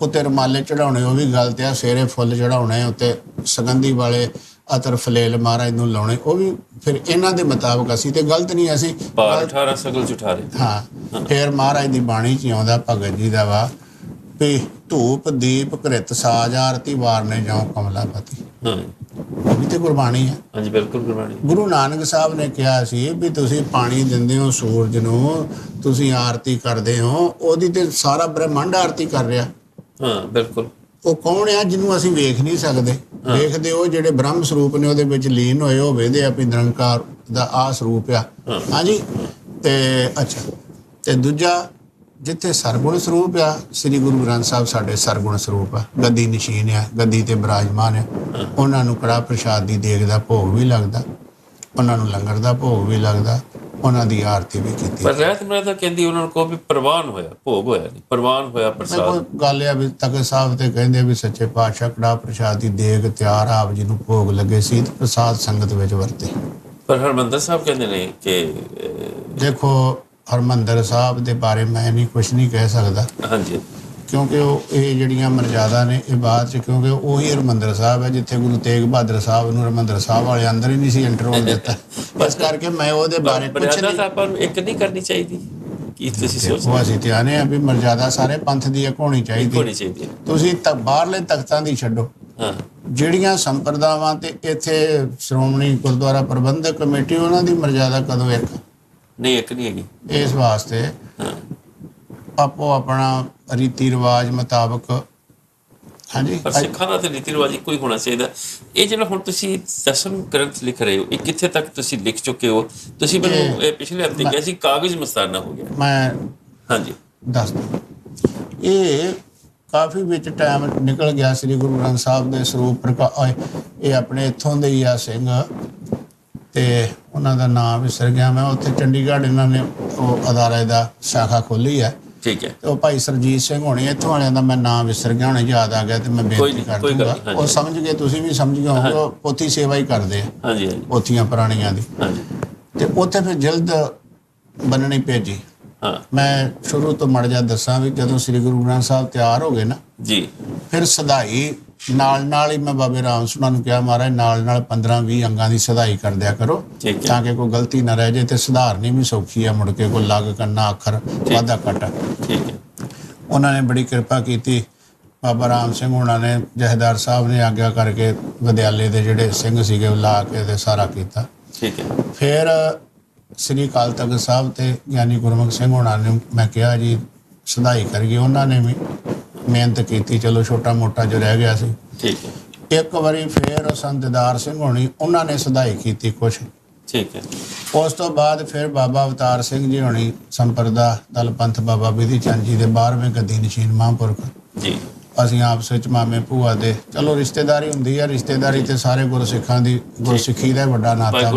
ਉੱਤੇ ਰਮਾਲੇ ਚੜਾਉਣੇ ਉਹ ਵੀ ਗਲਤ ਆ ਸੇਰੇ ਫੁੱਲ ਚੜਾਉਣੇ ਉੱਤੇ ਸੁਗੰਧੀ ਵਾਲੇ ਅਤਰ ਫਲੇਲ ਮਹਾਰਾਜ ਨੂੰ ਲਾਉਣੇ ਉਹ ਵੀ ਫਿਰ ਇਹਨਾਂ ਦੇ ਮੁਤਾਬਕ ਅਸੀਂ ਤੇ ਗਲਤ ਨਹੀਂ ਅਸੀਂ ਪਾਰ 18 ਸਗਲ ਚੁਠਾਰੇ ਹਾਂ ਫਿਰ ਮਹਾਰਾਜ ਦੀ ਬਾਣੀ ਚ ਆਉਂਦਾ ਭਗਤ ਜੀ ਦਾ ਵਾ ਵੀ ਧੂਪ ਦੀਪ ਕ੍ਰਿਤ ਸਾਜ ਆਰਤੀ ਵਾਰਨੇ ਜਾਉ ਕਮਲਾਪਤੀ ਹਾਂ। ਵੀ ਤੇ ਗੁਰਬਾਣੀ ਹੈ ਹਾਂਜੀ ਬਿਲਕੁਲ ਗੁਰਬਾਣੀ। ਗੁਰੂ ਨਾਨਕ ਸਾਹਿਬ ਨੇ ਕਿਹਾ ਸੀ ਵੀ ਤੁਸੀਂ ਪਾਣੀ ਦਿੰਦੇ ਹੋ ਸੂਰਜ ਨੂੰ ਤੁਸੀਂ ਆਰਤੀ ਕਰਦੇ ਹੋ ਉਹਦੀ ਤੇ ਸਾਰਾ ਬ੍ਰਹਿਮੰਡ ਆਰਤੀ ਕਰ ਰਿਹਾ। ਹਾਂ ਬਿਲਕੁਲ। ਉਹ ਕੌਣ ਆ ਜਿਹਨੂੰ ਅਸੀਂ ਵੇਖ ਨਹੀਂ ਸਕਦੇ? ਵੇਖਦੇ ਉਹ ਜਿਹੜੇ ਬ੍ਰਹਮ ਸਰੂਪ ਨੇ ਉਹਦੇ ਵਿੱਚ ਲੀਨ ਹੋਏ ਉਹ ਵੇਦੇ ਆ ਵੀ ਨਿਰੰਕਾਰ ਦਾ ਆ ਸਰੂਪ ਆ। ਹਾਂਜੀ? ਤੇ ਅੱਛਾ। ਤੇ ਦੂਜਾ ਜਿੱਥੇ ਸਰਗੁਣ ਸਰੂਪ ਆ ਸ੍ਰੀ ਗੁਰੂ ਗ੍ਰੰਥ ਸਾਹਿਬ ਸਾਡੇ ਸਰਗੁਣ ਸਰੂਪ ਆ। ਗੱਦੀ ਨਸ਼ੀਨ ਆ ਗੱਦੀ ਤੇ ਬਿਰਾਜਮਾਨ ਆ। ਉਹਨਾਂ ਨੂੰ ਕੜਾ ਪ੍ਰਸ਼ਾਦ ਦੀ ਦੇਗ ਦਾ ਭੋਗ ਵੀ ਲੱਗਦਾ। ਉਹਨਾਂ ਨੂੰ ਲੰਗਰ ਦਾ ਭੋਗ ਵੀ ਲੱਗਦਾ। ਉਹਨਾਂ ਦੀ ਆਰਤੀ ਵੀ ਕੀਤੀ ਪਰ ਰਹਿਤ ਮੇਰਾ ਤਾਂ ਕਹਿੰਦੀ ਉਹਨਾਂ ਨੂੰ ਕੋ ਵੀ ਪ੍ਰਵਾਨ ਹੋਇਆ ਭੋਗ ਹੋਇਆ ਨਹੀਂ ਪ੍ਰਵਾਨ ਹੋਇਆ ਪ੍ਰਸਾਦ। ਕੋਈ ਗੱਲ ਆ ਵੀ ਤਖਤ ਸਾਹਿਬ ਤੇ ਕਹਿੰਦੇ ਵੀ ਸੱਚੇ ਪਾਤਸ਼ਾਹ ਕੜਾ ਪ੍ਰਸ਼ਾਦ ਦੀ ਦੇਗ ਤਿਆਰ ਆਪ ਜੀ ਨੂੰ ਭੋਗ ਲੱਗੇ ਸੀ ਤੇ ਪ੍ਰਸਾਦ ਸੰਗਤ ਵਿੱਚ ਵਰਤੇ। ਪਰ ਹਰਮੰਦਰ ਸਾਹਿਬ ਕਹਿੰਦੇ ਨੇ ਕਿ ਦੇਖੋ ਹਰਮੰਦਰ ਸਾਹਿਬ ਦੇ ਬਾਰੇ ਮੈਂ ਨਹੀਂ ਕੁਝ ਨਹੀਂ ਕਹਿ ਸਕਦਾ। ਹਾਂਜੀ। ਕਿਉਂਕਿ ਉਹ ਇਹ ਜਿਹੜੀਆਂ ਮਰਜ਼ਾਦਾ ਨੇ ਇਹ ਬਾਅਦ ਚ ਕਿਉਂਕਿ ਉਹੀ ਹਰਮੰਦਰ ਸਾਹਿਬ ਹੈ ਜਿੱਥੇ ਗੁਰੂ ਤੇਗ ਬਹਾਦਰ ਸਾਹਿਬ ਨੂੰ ਹਰਮੰਦਰ ਸਾਹਿਬ ਵਾਲੇ ਅੰਦਰ ਹੀ ਨਹੀਂ ਸੀ ਹੋਣ ਦਿੱਤਾ। ਇਸ ਕਰਕੇ ਮੈਂ ਉਹਦੇ ਬਾਰੇ ਕੁਝ ਨਹੀਂ ਆਪਾਂ ਨੂੰ ਇੱਕ ਨਹੀਂ ਕਰਨੀ ਚਾਹੀਦੀ। ਕੀ ਤੁਸੀਂ ਸੋਚਦੇ ਉਹ ਅਸੀਂ ਤੇ ਆਨੇ ਆ ਵੀ ਮਰਜ਼ਾਦਾ ਸਾਰੇ ਪੰਥ ਦੀ ਇੱਕ ਹੋਣੀ ਚਾਹੀਦੀ। ਹੈ। ਤੁਸੀਂ ਤਾਂ ਬਾਹਰਲੇ ਤਖਤਾਂ ਦੀ ਛੱਡੋ। ਹਾਂ। ਜਿਹੜੀਆਂ ਸੰਪਰਦਾਵਾਂ ਤੇ ਇੱਥੇ ਸ਼੍ਰੋਮਣੀ ਗੁਰਦੁਆਰਾ ਪ੍ਰਬੰਧਕ ਕਮੇਟੀ ਉਹਨਾਂ ਦੀ ਮਰਜ਼ਾਦਾ ਕਦੋਂ ਇੱਕ? ਨਹੀਂ ਇੱਕ ਨਹੀਂ ਹੈਗੀ। ਇਸ ਵਾਸਤੇ ਹਾਂ। ਆਪੋ ਆਪਣਾ ਰੀਤੀ ਰਿਵਾਜ ਮੁਤਾਬਕ ਹਾਂਜੀ। ਪਰ ਸਿੱਖਾਂ ਦਾ ਤੇ ਰੀਤੀ ਰਿਵਾਜ ਇੱਕੋ ਹੀ ਹੋਣਾ ਚਾਹੀਦਾ। ਇਹ ਜਿਹੜਾ ਹੁਣ ਤੁਸੀਂ ਦਸਮ ਗ੍ਰੰਥ ਲਿਖ ਰਹੇ ਹੋ ਇਹ ਕਿੱਥੇ ਤੱਕ ਤੁਸੀਂ ਲਿਖ ਚੁੱਕੇ ਹੋ? ਤੁਸੀਂ ਮੈਨੂੰ ਇਹ ਪਿਛਲੇ ਹਫ਼ਤੇ ਕਿਹਾ ਸੀ ਕਾਗਜ਼ ਮਸਤਾਨਾ ਹੋ ਗਿਆ। ਮੈਂ ਹਾਂਜੀ। ਦੱਸਦਾ ਇਹ ਕਾਫੀ ਵਿੱਚ ਟਾਈਮ ਨਿਕਲ ਗਿਆ ਸ੍ਰੀ ਗੁਰੂ ਗ੍ਰੰਥ ਸਾਹਿਬ ਦੇ ਸਰੂਪ ਪ੍ਰਕਾਸ਼ ਇਹ ਆਪਣੇ ਇੱਥੋਂ ਦੇ ਹੀ ਆ ਸਿੰਘ। ਤੇ ਉਹਨਾਂ ਦਾ ਨਾਮ ਵਿਸਰ ਗਿਆ ਮੈਂ। ਉੱਥੇ ਚੰਡੀਗੜ੍ਹ ਇਹਨਾਂ ਨੇ ਉਹ ਅਦਾਰੇ ਦਾ ਸ਼ਾਖਾ ਖੋਲੀ ਹੈ। ਠੀਕ ਹੈ। ਉਹ ਭਾਈ ਸਰਜੀਤ ਸਿੰਘ ਹੋਣੀ ਇੱਥੋਂ ਵਾਲਿਆਂ ਦਾ ਮੈਂ ਨਾਮ ਵਿਸਰ ਗਿਆ ਹੁਣੇ ਯਾਦ ਆ ਗਿਆ ਤੇ ਮੈਂ ਬੇਨਤੀ ਕਰ ਦੂੰਗਾ। ਉਹ ਸਮਝ ਗਏ ਤੁਸੀਂ ਵੀ ਸਮਝ ਗਏ ਉਹ ਪੋਥੀ ਸੇਵਾ ਹੀ ਕਰਦੇ ਆ। ਹਾਂਜੀ ਹਾਂਜੀ। ਪੋਥੀਆਂ ਪੁਰਾਣੀਆਂ ਦੀ। ਹਾਂਜੀ। ਤੇ ਉੱਥੇ ਫਿਰ ਜਲਦ ਬੰਨਣੀ ਭੇਜੀ। ਹਾਂ। ਮੈਂ ਸ਼ੁਰੂ ਤੋਂ ਮੜ ਜਾ ਦੱਸਾਂ ਵੀ ਜਦੋਂ ਸ੍ਰੀ ਗੁਰੂ ਗ੍ਰੰਥ ਸਾਹਿਬ ਤਿਆਰ ਹੋ ਗਏ ਨਾ ਜੀ। ਫਿਰ ਸਦਾਈ ਨਾਲ ਨਾਲ ਹੀ ਮੈਂ ਬਾਬੇ ਰਾਮ ਸੁਣਾ ਨੂੰ ਕਿਹਾ ਮਹਾਰਾਜ ਨਾਲ ਨਾਲ 15 20 ਅੰਗਾਂ ਦੀ ਸਦਾਈ ਕਰ ਦਿਆ ਕਰੋ। ਤਾਂ ਕਿ ਕੋਈ ਗਲਤੀ ਨਾ ਰਹਿ ਜੇ ਤੇ ਸੁਧਾਰਨੀ ਵੀ ਸੌਖੀ ਆ ਮੁੜ ਕੇ ਕੋਈ ਲੱਗ ਕੰਨਾ ਅੱਖਰ ਵਾਧਾ ਘਟਾ ਠੀਕ ਹੈ। ਉਹਨਾਂ ਨੇ ਬੜੀ ਕਿਰਪਾ ਕੀਤੀ। ਬਾਬਾ ਰਾਮ ਸਿੰਘ ਉਹਨਾਂ ਨੇ ਜਹਦਾਰ ਸਾਹਿਬ ਨੇ ਆਗਿਆ ਕਰਕੇ ਵਿਦਿਆਲੇ ਦੇ ਜਿਹੜੇ ਸਿੰਘ ਸੀਗੇ ਉਹ ਲਾ ਕੇ ਤੇ ਸਾਰਾ ਕੀਤਾ। ਠੀਕ ਹੈ। ਫਿਰ ਸ੍ਰੀ ਅਕਾਲ ਤਖਤ ਸਾਹਿਬ ਤੇ ਗਿਆਨੀ ਗੁਰਮੁਖ ਸਿੰਘ ਹੋਣਾ ਨੇ ਮੈਂ ਕਿਹਾ ਜੀ ਸਦਾਈ ਕਰੀਏ। ਉਹਨਾਂ ਨੇ ਵੀ ਮਿਹਨਤ ਕੀਤੀ ਚਲੋ ਛੋਟਾ ਮੋਟਾ ਜੋ ਰਹਿ ਗਿਆ ਸੀ। ਠੀਕ ਹੈ। ਇੱਕ ਵਾਰੀ ਫੇਰ ਸੰਤਦਾਰ ਸਿੰਘ ਹੋਣੀ ਉਹਨਾਂ ਨੇ ਸਦਾਈ ਕੀਤੀ ਕੁਛ ਠੀਕ ਹੈ। ਉਸ ਤੋਂ ਬਾਅਦ ਫਿਰ ਬਾਬਾ ਅਵਤਾਰ ਸਿੰਘ ਜੀ ਹੋਣੀ ਸੰਪਰਦਾ ਦਲ ਪੰਥ ਬਾਬਾ ਬਿਧੀ ਚੰਦ ਜੀ ਦੇ 12ਵੇਂ ਗੱਦੀ ਨਸ਼ੀਨ ਮਹਾਂਪੁਰਖ। ਜੀ। ਅਸੀਂ ਆਪਸ ਵਿੱਚ ਮਾਮੇ ਭੂਆ ਦੇ ਚਲੋ ਰਿਸ਼ਤੇਦਾਰੀ ਹੁੰਦੀ ਆ ਰਿਸ਼ਤੇਦਾਰੀ ਤੇ ਸਾਰੇ ਗੁਰਸਿੱਖਾਂ ਦੀ ਗੁਰਸਿੱਖੀ ਦਾ ਵੱਡਾ ਨਾਤਾ ਵਾ।